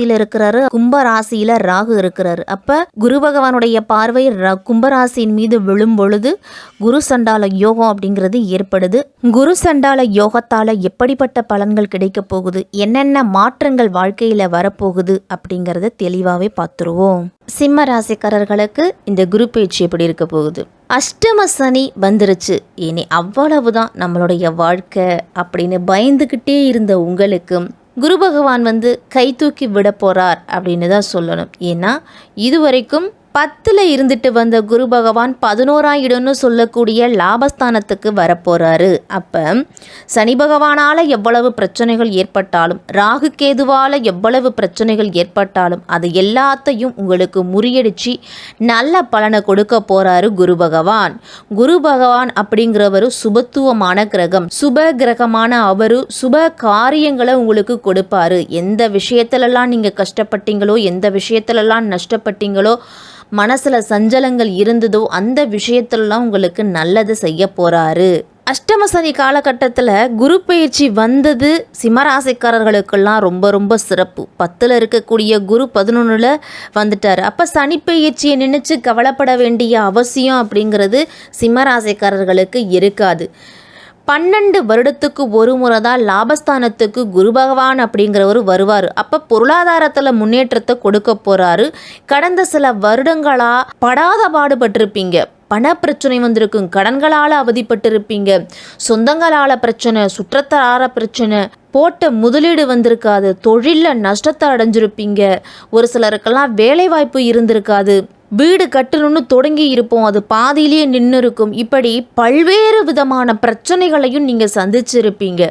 ராசியில இருக்கிறாரு. கும்ப ராசியில ராகு இருக்கிறாரு. அப்ப குரு பகவானுடைய பார்வை கும்பராசியின் மீது விழும் பொழுது குரு சண்டால யோகம் அப்படிங்கிறது ஏற்படுது. குரு சண்டால யோகத்தால எப்படிப்பட்ட பலன்கள் கிடைக்க போகுது? என்னென்ன மாற்றங்கள் வாழ்க்கையில வரப்போகுது? அப்படிங்கறத தெளிவாவே பார்த்துருவோம். சிம்ம ராசிக்காரர்களுக்கு இந்த குரு பயிற்சி எப்படி இருக்க போகுது? அஷ்டம சனி வந்துருச்சு. இனி அவ்வளவுதான் நம்மளுடைய வாழ்க்கை அப்படின்னு பயந்துக்கிட்டே இருந்த உங்களுக்கும் குரு பகவான் வந்து கை தூக்கி விட போகிறார் அப்படின்னு தான் சொல்லணும். ஏன்னா இதுவரைக்கும் பத்தில் இருந்துட்டு வந்த குரு பகவான் பதினோராம் இடம்னு சொல்லக்கூடிய லாபஸ்தானத்துக்கு வரப்போகிறாரு அப்போ சனி பகவானால் எவ்வளவு பிரச்சனைகள் ஏற்பட்டாலும் ராகு கேதுவால் எவ்வளவு பிரச்சனைகள் ஏற்பட்டாலும் அது எல்லாத்தையும் உங்களுக்கு முறியடிச்சு நல்ல பலனை கொடுக்க போகிறாரு குரு பகவான். குரு பகவான் அப்படிங்கிறவர் சுபத்துவமான கிரகம். சுப கிரகமான அவரு சுப காரியங்களை உங்களுக்கு கொடுப்பாரு. எந்த விஷயத்துலலாம் நீங்கள் கஷ்டப்பட்டீங்களோ எந்த விஷயத்துலலாம் நஷ்டப்பட்டீங்களோ மனசில் சஞ்சலங்கள் இருந்ததோ அந்த விஷயத்துலலாம் உங்களுக்கு நல்லது செய்ய போகிறாரு அஷ்டம சனி காலகட்டத்தில் குரு பயிற்சி வந்தது சிம்மராசிக்காரர்களுக்கெல்லாம் ரொம்ப ரொம்ப சிறப்பு. பத்தில் இருக்கக்கூடிய குரு பதினொன்றில் வந்துட்டார். அப்போ சனி பயிற்சியை நினச்சி கவலைப்பட வேண்டிய அவசியம் அப்படிங்கிறது சிம்மராசிக்காரர்களுக்கு இருக்காது. பன்னெண்டு வருடத்துக்கு ஒரு முறை தான் லாபஸ்தானத்துக்கு குரு பகவான் அப்படிங்கிறவர் வருவார். அப்போ பொருளாதாரத்தில் முன்னேற்றத்தை கொடுக்க போகிறாரு கடந்த சில வருடங்களாக படாத பாடுபட்டிருப்பீங்க. பண பிரச்சனை வந்திருக்கும். கடன்களால் அவதிப்பட்டிருப்பீங்க. சொந்தங்களால் பிரச்சனை சுற்றத்தார பிரச்சனை போட்ட முதலீடு வந்திருக்காது. தொழிலில் நஷ்டத்தை அடைஞ்சிருப்பீங்க. ஒரு சிலருக்கெல்லாம் வேலைவாய்ப்பு இருந்திருக்காது. வீடு கட்டணும்னு தொடங்கி இருப்போம். அது பாதியிலேயே நின்று இருக்கும் இப்படி பல்வேறு விதமான பிரச்சனைகளையும் நீங்கள் சந்திச்சிருப்பீங்க.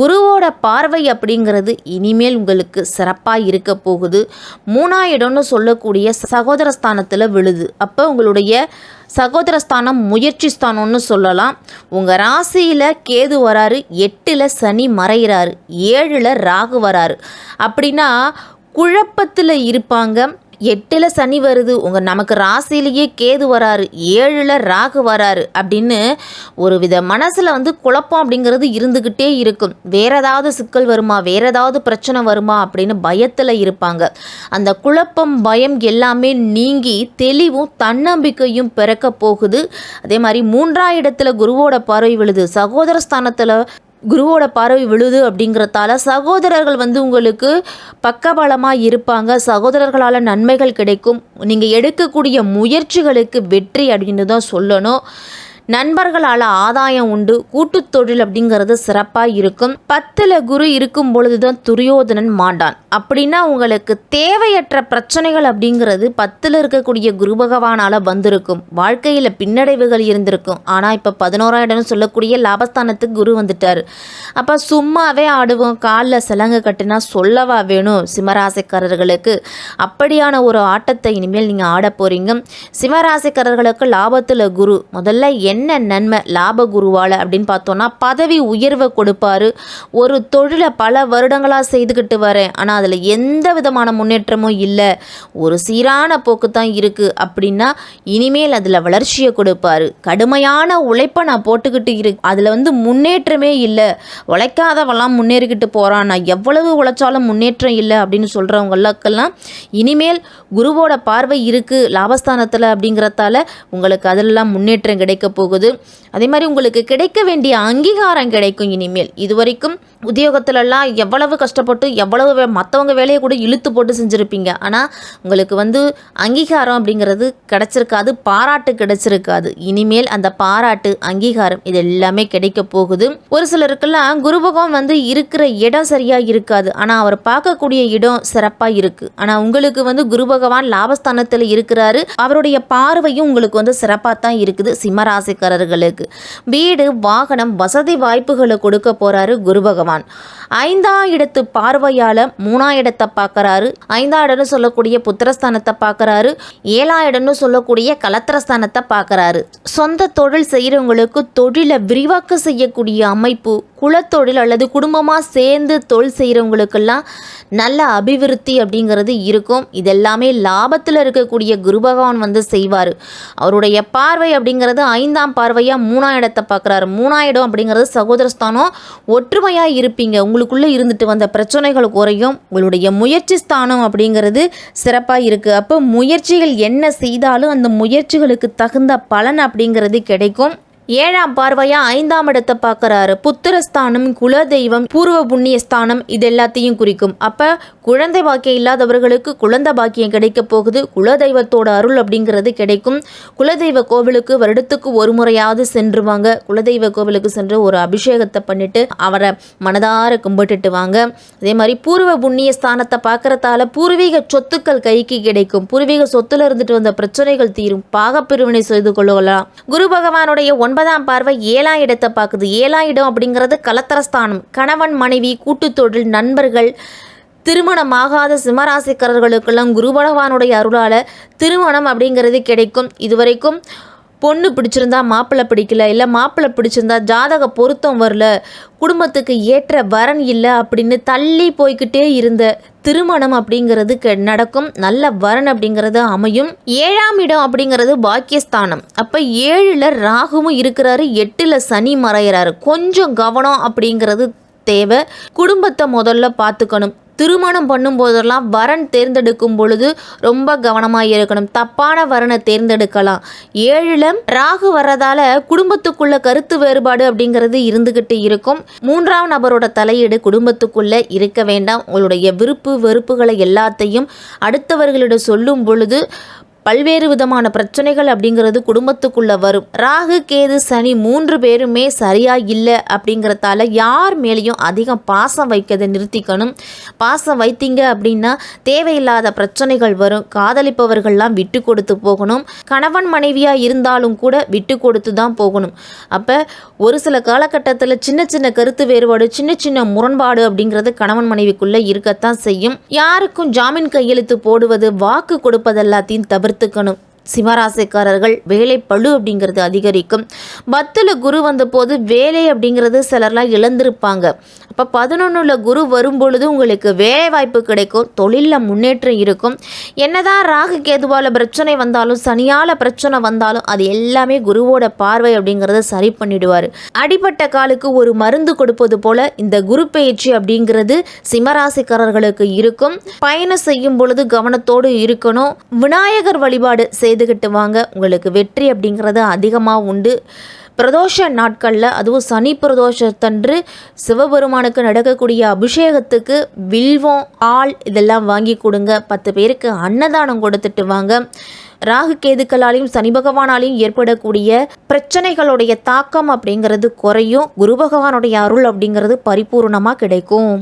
குருவோட பார்வை அப்படிங்கிறது இனிமேல் உங்களுக்கு சிறப்பாக இருக்க போகுது. மூணாயிடம்னு சொல்லக்கூடிய சகோதர ஸ்தானத்தில் விழுது. அப்போ உங்களுடைய சகோதரஸ்தானம் முயற்சி ஸ்தானம்னு சொல்லலாம். உங்கள் ராசியில் கேது வராரு எட்டில் சனி மறைகிறாரு ஏழில் ராகு வராரு. அப்படின்னா குழப்பத்தில் இருப்பாங்க. எட்டில் சனி வருது. உங்கள் நமக்கு ராசியிலேயே கேது வராரு. ஏழில் ராகு வராரு. அப்படின்னு ஒரு வித மனசில் வந்து குழப்பம் அப்படிங்கிறது இருந்துக்கிட்டே இருக்கும். வேற ஏதாவது சிக்கல் வருமா? வேற ஏதாவது பிரச்சனை வருமா? அப்படின்னு பயத்தில் இருப்பாங்க. அந்த குழப்பம் பயம் எல்லாமே நீங்கி தெளிவும் தன்னம்பிக்கையும் பிறக்க போகுது. அதே மாதிரி மூன்றாம் இடத்துல குருவோட பார்வை விழுது. சகோதர ஸ்தானத்தில் குருவோட பார்வை விழுது அப்படிங்கிறதால சகோதரர்கள் வந்து உங்களுக்கு பக்கபலமாக இருப்பாங்க. சகோதரர்களால் நன்மைகள் கிடைக்கும். நீங்கள் எடுக்கக்கூடிய முயற்சிகளுக்கு வெற்றி அப்படின்னு தான் சொல்லணும். நண்பர்களால் ஆதாயம் உண்டு கூட்டுத் தொழில் அப்படிங்கிறது சிறப்பாக இருக்கும். பத்தில் குரு இருக்கும் பொழுது தான் துரியோதனன் மாண்டான். அப்படின்னா உங்களுக்கு தேவையற்ற பிரச்சனைகள் அப்படிங்கிறது பத்தில் இருக்கக்கூடிய குரு பகவானால் வந்திருக்கும். வாழ்க்கையில் பின்னடைவுகள் இருந்திருக்கும். ஆனால் இப்போ பதினோராம் இடம்னு சொல்லக்கூடிய லாபஸ்தானத்துக்கு குரு வந்துட்டார். அப்போ சும்மாவே ஆடுவோம் காலில் சிலங்க கட்டினா சொல்லவா வேணும் சிம்மராசிக்காரர்களுக்கு? அப்படியான ஒரு ஆட்டத்தை இனிமேல் நீங்கள் ஆட போகிறீங்க சிம்மராசிக்காரர்களுக்கு லாபத்தில் குரு. முதல்ல என்ன என்ன நன்மை லாப குருவால் அப்படின்னு பார்த்தோன்னா பதவி உயர்வை கொடுப்பாரு. ஒரு தொழிலை பல வருடங்களாக செய்துக்கிட்டு வரேன். ஆனால் அதில் எந்த விதமான முன்னேற்றமும் இல்லை. ஒரு சீரான போக்கு தான் இருக்குது அப்படின்னா இனிமேல் அதில் வளர்ச்சியை கொடுப்பாரு. கடுமையான உழைப்பை நான் போட்டுக்கிட்டு இரு அதில் வந்து முன்னேற்றமே இல்லை. உழைக்காதவெல்லாம் முன்னேறிக்கிட்டு போகிறான் நான் எவ்வளவு உழைச்சாலும் முன்னேற்றம் இல்லை அப்படின்னு சொல்கிறவங்களுக்கெல்லாம் இனிமேல் குருவோட பார்வை இருக்குது லாபஸ்தானத்தில் அப்படிங்கிறதால உங்களுக்கு அதிலெல்லாம் முன்னேற்றம் கிடைக்க போகுது. அதே மாதிரி உங்களுக்கு கிடைக்க வேண்டிய அங்கீகாரம் கிடைக்கும் இனிமேல். இதுவரைக்கும் உத்தியோகத்திலலாம் எவ்வளவு கஷ்டப்பட்டு எவ்வளவு வே மற்றவங்க வேலையை கூட இழுத்து போட்டு செஞ்சுருப்பீங்க. ஆனால் உங்களுக்கு வந்து அங்கீகாரம் அப்படிங்கிறது கிடச்சிருக்காது பாராட்டு கிடச்சிருக்காது. இனிமேல் அந்த பாராட்டு அங்கீகாரம் இது எல்லாமே கிடைக்க போகுது. ஒரு சிலருக்கெல்லாம் குரு பகவான் வந்து இருக்கிற இடம் சரியாக இருக்காது. ஆனால் அவர் பார்க்கக்கூடிய இடம் சிறப்பாக இருக்குது ஆனால் உங்களுக்கு வந்து குரு பகவான் லாபஸ்தானத்தில் இருக்கிறாரு. அவருடைய பார்வையும் உங்களுக்கு வந்து சிறப்பாக தான் இருக்குது சிம்மராசிக்காரர்களுக்கு வீடு வாகனம் வசதி வாய்ப்புகளை கொடுக்க போகிறாரு குரு பகவான். ஐந்தாம் இடத்து பார்வையால் மூணாம் இடத்தை பார்க்குறாரு. ஐந்தாம் இடம்னு சொல்லக்கூடிய புத்திரஸ்தானத்தை பார்க்குறாரு. ஏழாம் இடம்னு சொல்லக்கூடிய கலத்திரஸ்தானத்தை பார்க்குறாரு. சொந்த தொழில் செய்கிறவங்களுக்கு தொழிலை விரிவாக்க செய்யக்கூடிய அமைப்பு குலத்தொழில் அல்லது குடும்பமாக சேர்ந்து தொழில் செய்கிறவங்களுக்கெல்லாம் நல்ல அபிவிருத்தி அப்படிங்கிறது இருக்கும். இதெல்லாமே லாபத்தில் இருக்கக்கூடிய குரு பகவான் வந்து செய்வார். அவருடைய பார்வை அப்படிங்கிறது ஐந்தாம் பார்வையாக மூணாம் இடத்தை பார்க்குறாரு. மூணாம் இடம் அப்படிங்கிறது சகோதரஸ்தானம். ஒற்றுமையாக இருப்பீங்க. உங்களுக்குள்ளே இருந்துட்டு வந்த பிரச்சனைகள் குறையும். உங்களுடைய முயற்சி ஸ்தானம் அப்படிங்கிறது சிறப்பாக இருக்குது அப்போ முயற்சிகள் என்ன செய்தாலும் அந்த முயற்சிகளுக்கு தகுந்த பலன் அப்படிங்கிறது கிடைக்கும். ஏழாம் பார்வையா ஐந்தாம் இடத்தை பார்க்கறாரு. புத்திரஸ்தானம் குலதெய்வம் பூர்வ புண்ணிய ஸ்தானம் இது எல்லாத்தையும் குறிக்கும். அப்போ குழந்தை பாக்கியம் இல்லாதவர்களுக்கு குழந்தை பாக்கியம் கிடைக்க போகுது. குலதெய்வத்தோட அருள் அப்படிங்கிறது கிடைக்கும். குலதெய்வ கோவிலுக்கு வருடத்துக்கு ஒரு முறையாவது சென்றுவாங்க. குலதெய்வ கோவிலுக்கு சென்று ஒரு அபிஷேகத்தை பண்ணிட்டு அவரை மனதார கும்பிட்டுட்டு வாங்க அதே மாதிரி பூர்வ புண்ணிய ஸ்தானத்தை பார்க்குறதால பூர்வீக சொத்துக்கள் கைக்கு கிடைக்கும். பூர்வீக சொத்துல இருந்துட்டு வந்த பிரச்சனைகள் தீரும். பாகப்பிரிவினை செய்து கொள்ளலாம். குரு பகவானுடைய ஒன்பதாம் பார்வை ஏழாம் இடத்தை பார்க்குது. ஏழாம் இடம் அப்படிங்கிறது கலத்தரஸ்தானம். கணவன் மனைவி கூட்டுத்தொழில் நண்பர்கள் திருமணமாகாத சிம்மராசிக்காரர்களுக்கெல்லாம் குரு பகவானுடைய அருளால் திருமணம் அப்படிங்கிறது கிடைக்கும். இதுவரைக்கும் பொண்ணு பிடிச்சிருந்தா மாப்பிள்ளை பிடிக்கல இல்லை மாப்பிள்ளை பிடிச்சிருந்தா ஜாதக பொருத்தம் வரல குடும்பத்துக்கு ஏற்ற வரன் இல்லை அப்படின்னு தள்ளி போய்கிட்டே இருந்த திருமணம் அப்படிங்கிறது கெ- நடக்கும். நல்ல வரன் அப்படிங்கிறது அமையும். ஏழாம் இடம் அப்படிங்கிறது பாக்கியஸ்தானம். அப்போ ஏழில் ராகுவும் இருக்கிறாரு எட்டில் சனி மறையிறாரு. கொஞ்சம் கவனம் அப்படிங்கிறது தேவை. குடும்பத்தை முதல்ல பார்த்துக்கணும். திருமணம் பண்ணும்போதெல்லாம் வரன் தேர்ந்தெடுக்கும் பொழுது ரொம்ப கவனமாக இருக்கணும். தப்பான வரனை தேர்ந்தெடுக்கலாம். ஏழில் ராகு வர்றதால குடும்பத்துக்குள்ள கருத்து வேறுபாடு அப்படிங்கிறது இருந்துக்கிட்டு இருக்கும். மூன்றாம் நபரோட தலையீடு குடும்பத்துக்குள்ள இருக்க வேண்டாம். உங்களுடைய விருப்பு வெறுப்புகளை எல்லாத்தையும் அடுத்தவர்களிடம் சொல்லும் பொழுது பல்வேறு விதமான பிரச்சனைகள் அப்படிங்கிறது குடும்பத்துக்குள்ளே வரும். ராகு கேது சனி மூன்று பேருமே சரியாக இல்லை அப்படிங்கிறதால யார் மேலேயும் அதிகம் பாசம் வைக்கிறதை நிறுத்திக்கணும். பாசம் வைத்தீங்க அப்படின்னா தேவையில்லாத பிரச்சனைகள் வரும். காதலிப்பவர்கள்லாம் விட்டு கொடுத்து போகணும். கணவன் மனைவியாக இருந்தாலும் கூட விட்டு கொடுத்து தான் போகணும். அப்போ ஒரு சில காலகட்டத்தில் சின்ன சின்ன கருத்து வேறுபாடு சின்ன சின்ன முரண்பாடு அப்படிங்கிறது கணவன் மனைவிக்குள்ளே இருக்கத்தான் செய்யும். யாருக்கும் ஜாமீன் கையெழுத்து போடுவது வாக்கு கொடுப்பது எல்லாத்தையும் தவிர்த்துக்கணும். சிம்மராசிக்காரர்கள் வேலை பளு அப்படிங்கிறது அதிகரிக்கும். பத்தில் குரு வந்தபோது வேலை அப்படிங்கிறது சிலர்லாம் இழந்திருப்பாங்க. அப்போ பதினொன்றில் குரு வரும்பொழுது உங்களுக்கு வேலை வாய்ப்பு கிடைக்கும் தொழிலில் முன்னேற்றம் இருக்கும். என்னதான் ராகு கேதுவால் பிரச்சனை வந்தாலும் சனியால் பிரச்சனை வந்தாலும் அது எல்லாமே குருவோட பார்வை அப்படிங்கிறத சரி பண்ணிடுவார். அடிப்பட்ட காலுக்கு ஒரு மருந்து கொடுப்பது போல இந்த குரு பயிற்சி அப்படிங்கிறது சிம்மராசிக்காரர்களுக்கு இருக்கும். பயணம் செய்யும் பொழுது கவனத்தோடு இருக்கணும். விநாயகர் வழிபாடு செய்துக்கிட்டு வாங்க. உங்களுக்கு வெற்றி அப்படிங்கிறது அதிகமாக உண்டு. பிரதோஷ நாட்களில் அதுவும் சனி பிரதோஷத்தன்று சிவபெருமானுக்கு நடக்கக்கூடிய அபிஷேகத்துக்கு வில்வம் ஆள் இதெல்லாம் வாங்கி கொடுங்க. பத்து பேருக்கு அன்னதானம் கொடுத்துட்டு வாங்க. ராகு கேதுக்களாலையும் சனி பகவானாலையும் ஏற்படக்கூடிய பிரச்சனைகளுடைய தாக்கம் அப்படிங்கிறது குறையும். குரு பகவானுடைய அருள் அப்படிங்கிறது பரிபூர்ணமாக கிடைக்கும்.